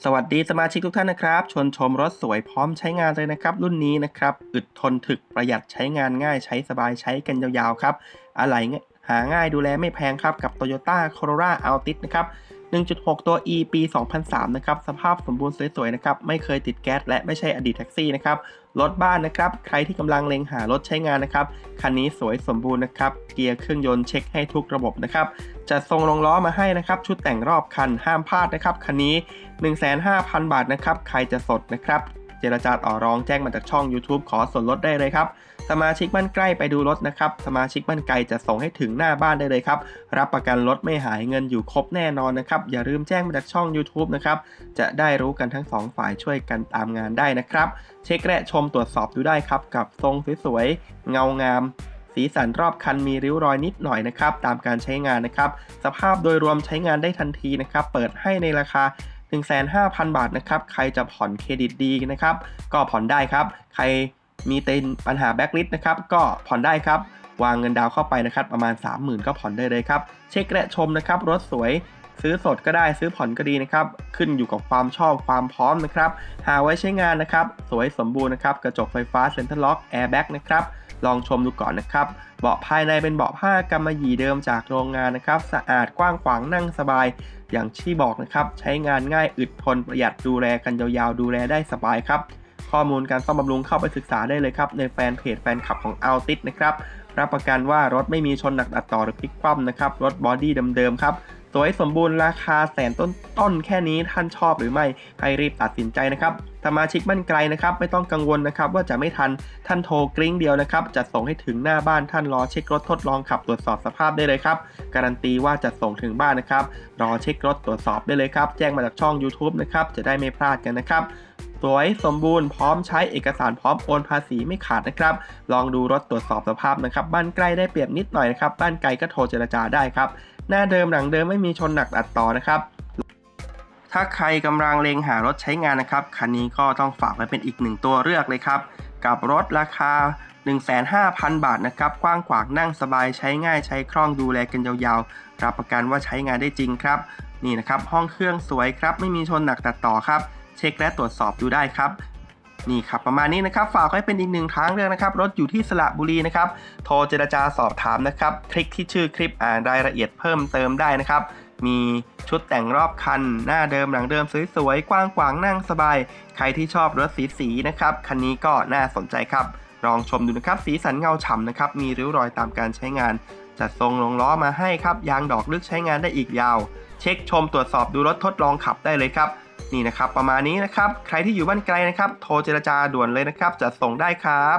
สวัสดีสมาชิกทุกท่านนะครับ ชวนชมรถสวยพร้อมใช้งานเลยนะครับ รุ่นนี้นะครับ อึดทนถึกประหยัดใช้งานง่ายใช้สบายใช้กันยาวๆครับ อะไหล่หาง่ายดูแลไม่แพงครับ กับ Toyota Corolla Altis นะครับ 1.6 ตัว E ปี 2003 นะครับ สภาพสมบูรณ์สวยๆ นะครับ ไม่เคยติดแก๊สและไม่ใช่อดีตแท็กซี่นะครับ รถบ้านนะครับ ใครที่กำลังเล็งหารถใช้งานนะครับ คันนี้สวยสมบูรณ์นะครับ เกียร์เครื่องยนต์เช็คให้ทุกระบบนะครับจะทรงลงล้อมาให้นะครับ ชุดแต่งรอบคันห้ามพลาดนะครับ คันนี้ 15,000บาทนะครับ ใครจะสดนะครับ เจรจาต่อรองแจ้งมาจากช่อง YouTube ขอส่วนลดได้เลยครับ สมาชิกบ้านใกล้ไปดูรถนะครับ สมาชิกบ้านไกลจะส่งให้ถึงหน้าบ้านได้เลยครับ รับประกันรถไม่หายเงินอยู่ครบแน่นอนนะครับ อย่าลืมแจ้งมาจากช่อง YouTube นะครับ จะได้รู้กันทั้งสองฝ่ายช่วยกันตามงานได้นะครับ เช็คและชมตรวจสอบดูได้ครับ กับทรงสวยๆ เงางามสีสันรอบคันมีริ้วรอยนิดหน่อยนะครับ ตามการใช้งานนะครับ สภาพโดยรวมใช้งานได้ทันทีนะครับ เปิดให้ในราคา 15,000 บาทนะครับ ใครจะผ่อนเครดิตดีนะครับ ก็ผ่อนได้ครับ ใครมีเต็นปัญหาแบ็กลิสต์นะครับ ก็ผ่อนได้ครับ วางเงินดาวน์เข้าไปนะครับ ประมาณ 30,000 ก็ผ่อนได้เลยครับ เช็คและชมนะครับ รถสวยซื้อสดก็ได้ซื้อผ่อนก็ดีนะครับ ขึ้นอยู่กับความชอบความพร้อมนะครับ หาไว้ใช้งานนะครับ สวยสมบูรณ์นะครับ กระจกไฟฟ้าเซ็นทรัลล็อกแอร์แบ็กนะครับ ลองชมดูก่อนนะครับ เบาะภายในเป็นเบาะผ้ากำมะหยี่เดิมจากโรงงานนะครับ สะอาดกว้างขวางนั่งสบาย อย่างที่บอกนะครับ ใช้งานง่ายอึดทนประหยัดดูแลกันยาวๆ ดูแลได้สบายครับ ข้อมูลการซ่อมบำรุงเข้าไปศึกษาได้เลยครับ ในแฟนเพจแฟนคลับของ a l t i s นะครับรับประกันว่ารถไม่มีชนหนักตัดต่อหรือพลิกคว่ำนะครับ รถบอดี้เดิมๆครับ สวยสมบูรณ์ราคาแสนต้นต้นแค่นี้ท่านชอบหรือไม่ให้รีบตัดสินใจนะครับสมาชิกบ้านไกลนะครับไม่ต้องกังวลนะครับว่าจะไม่ทันท่านโทรกริ้งเดียวนะครับจะส่งให้ถึงหน้าบ้านท่านรอเช็ครถทดลองขับตรวจสอบสภาพได้เลยครับการันตีว่าจะส่งถึงบ้านนะครับรอเช็ครถตรวจสอบได้เลยครับแจ้งมาจากช่อง YouTube นะครับจะได้ไม่พลาดกันนะครับ สวยสมบูรณ์พร้อมใช้เอกสารพร้อมโอนภาษีไม่ขาดนะครับ ลองดูรถตรวจสอบสภาพนะครับ บ้านใกล้ได้เปรียบนิดหน่อยนะครับ บ้านไกลก็โทรเจรจาได้ครับ หน้าเดิมหลังเดิมไม่มีชนหนักตัดต่อนะครับถ้าใครกำลังเลงหารถใช้งานนะครับคันนี้ก็ต้องฝากไว้เป็นอีกหนึ่งตัวเลือกเลยครับ กับรถราคา 15,000 บาทนะครับกว้างขวางนั่งสบายใช้ง่ายใช้คล่องดูแลกันยาวๆ รับประกันว่าใช้งานได้จริงครับ นี่นะครับห้องเครื่องสวยครับไม่มีชนหนักตัดต่อครับ เช็คและตรวจสอบดูได้ครับนี่ครับประมาณนี้นะครับฝากไว้เป็นอีกหนึ่งทางเลือกนะครับรถอยู่ที่สระบุรีนะครับโทรเจรจาสอบถามนะครับคลิกที่ชื่อคลิปอ่านรายละเอียดเพิ่มเติมได้นะครับมีชุดแต่งรอบคัน หน้าเดิมหลังเดิมสวยๆกว้างขวางนั่งสบาย ใครที่ชอบรถสีสีๆนะครับคันนี้ก็น่าสนใจครับลองชมดูนะครับสีสันเงาฉ่ำนะครับมีริ้วรอยตามการใช้งาน จัดทรงลงล้อมาให้ครับยางดอกลึกใช้งานได้อีกยาว เช็คชมตรวจสอบดูรถทดลองขับได้เลยครับ นี่นะครับ ประมาณนี้นะครับ ใครที่อยู่บ้านไกลนะครับ โทรเจรจาด่วนเลยนะครับ จะส่งได้ครับ